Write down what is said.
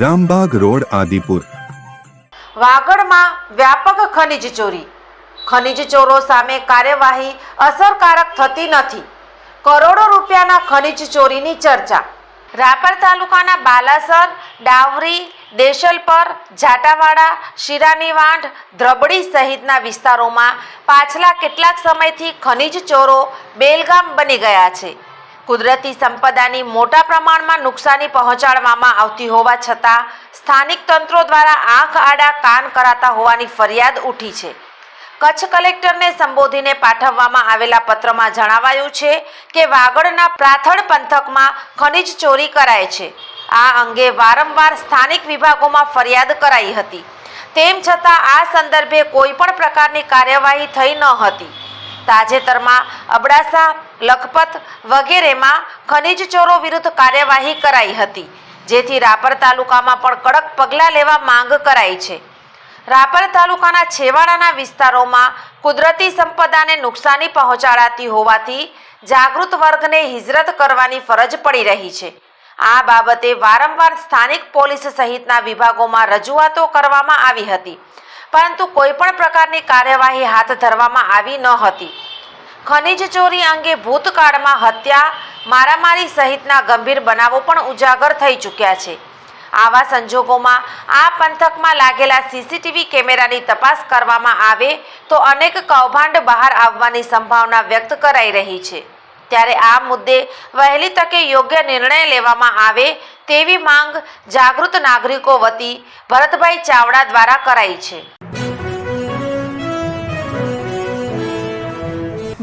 Rambagh road, Adipur. વાગડમાં વ્યાપક ખનિજ ચોરી. ખનિજ ચોરો સામે કાર્યવાહી અસરકારક થતી નથી. કરોડો રૂપિયાના ખનિજ ચોરીની ચર્ચા. રાપર તાલુકાના બાલાસર, ડાવરી, દેશલપર, જાટાવાડા શિરાની વાંઢ દ્રબડી સહિતના વિસ્તારોમાં પાછલા કેટલાક સમયથી ખનિજ ચોરો બેલગામ બની ગયા છે. કુદરતી સંપદાની મોટા પ્રમાણમાં નુકસાની પહોંચાડવામાં આવતી હોવા છતાં, સ્થાનિક તંત્રો દ્વારા આંખ, આડા, કાન કરાતા હોવાની ફરિયાદ ઉઠી છે. કચ્છ કલેક્ટરને સંબોધીને પાઠવવામાં આવેલા પત્રમાં જણાવાયું છે કે વાગડના પ્રાથળ પંથકમાં ખનિજ ચોરી કરાય છે. આ અંગે વારંવાર સ્થાનિક વિભાગોમાં ફરિયાદ કરાઈ હતી. તેમ છતાં આ સંદર્ભે કોઈ પણ પ્રકારની કાર્યવાહી થઈ ન હતી. તાજેતરમાં અબડાસા લખપત વગેરેમાં ખનિજ ચોરો વિરુદ્ધ કાર્યવાહી કરાઈ હતી, જેથી રાપર તાલુકામાં પણ કડક પગલાં લેવા માંગ કરાઈ છે. રાપર તાલુકાના છેવાડાના વિસ્તારોમાં કુદરતી સંપદાને નુકસાની પહોંચાડાતી હોવાથી જાગૃત વર્ગને હિજરત કરવાની ફરજ પડી રહી છે. આ બાબતે વારંવાર સ્થાનિક પોલીસ સહિતના વિભાગોમાં રજૂઆતો કરવામાં આવી હતી, પરંતુ કોઈ પણ પ્રકારની કાર્યવાહી હાથ ધરવામાં આવી ન હતી. ખનિજ ચોરી અંગે ભૂતકાળમાં હત્યા, મારામારી સહિતના ગંભીર બનાવો પણ ઉજાગર થઈ ચૂક્યા છે. આવા સંજોગોમાં આ પંથકમાં લાગેલા સીસીટીવી કેમેરાની તપાસ કરવામાં આવે તો અનેક કૌભાંડ બહાર આવવાની સંભાવના વ્યક્ત કરાઈ રહી છે. ત્યારે આ મુદ્દે વહેલી તકે યોગ્ય નિર્ણય લેવામાં આવે તેવી માંગ જાગૃત નાગરિકો વતી ભરતભાઈ ચાવડા દ્વારા કરાઈ છે.